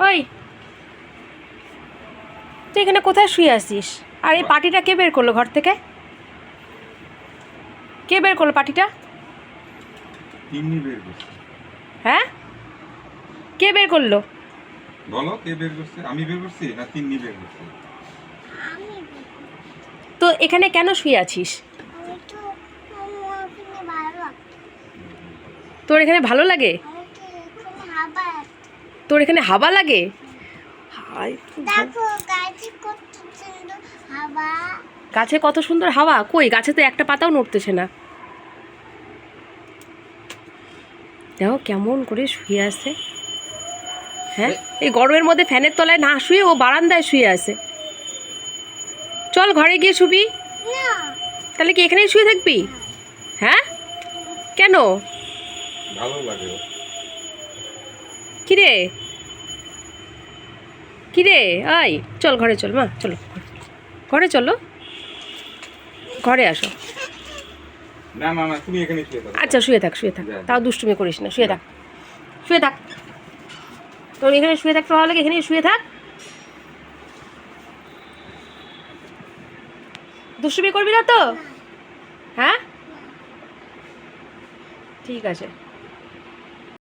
ওই তুই এখানে কোথায় শুয়ে আসিস আর এই পাটিটা কে বের করল ঘর থেকে? কে বের করল পাটিটা? বের হ্যাঁ? কে বের করল? বলো কে বের করছে? আমি বের করছি না তিন্নি বের করছে? তো এখানে কেন শুয়ে আছিস? আমি তো আমার ওখানে ভালো তোর এখানে ভালো লাগে? হাবা তোর এখানে হাওয়া লাগে? গাছে কত সুন্দর হাওয়া। কই গাছে তো একটা পাতাও নড়তেছে না। দেখো কেমন করে শুয়ে আছে। হ্যাঁ এই গরমের মধ্যে ফ্যানের তলায় না শুয়ে ও বারান্দায় শুয়ে আছে। চল ঘরে গিয়ে শুবি। তাহলে কি এখানেই শুয়ে থাকবি? হ্যাঁ? কেন? ভালো লাগে। কিরে? কিরে? আয় চল ঘরে চল মা চলো। ঘরে চলো। ঘরে আসো। আচ্ছা শুয়ে থাক শুয়ে থাক। তাও দুষ্টুমি করিস না শুয়ে থাক। শুয়ে থাক। তোর এখানে শুয়ে থাকতে ভালো লাগে? এখানে শুয়ে থাক। দুষ্টুমি করবি না তো? হ্যাঁ? ঠিক আছে।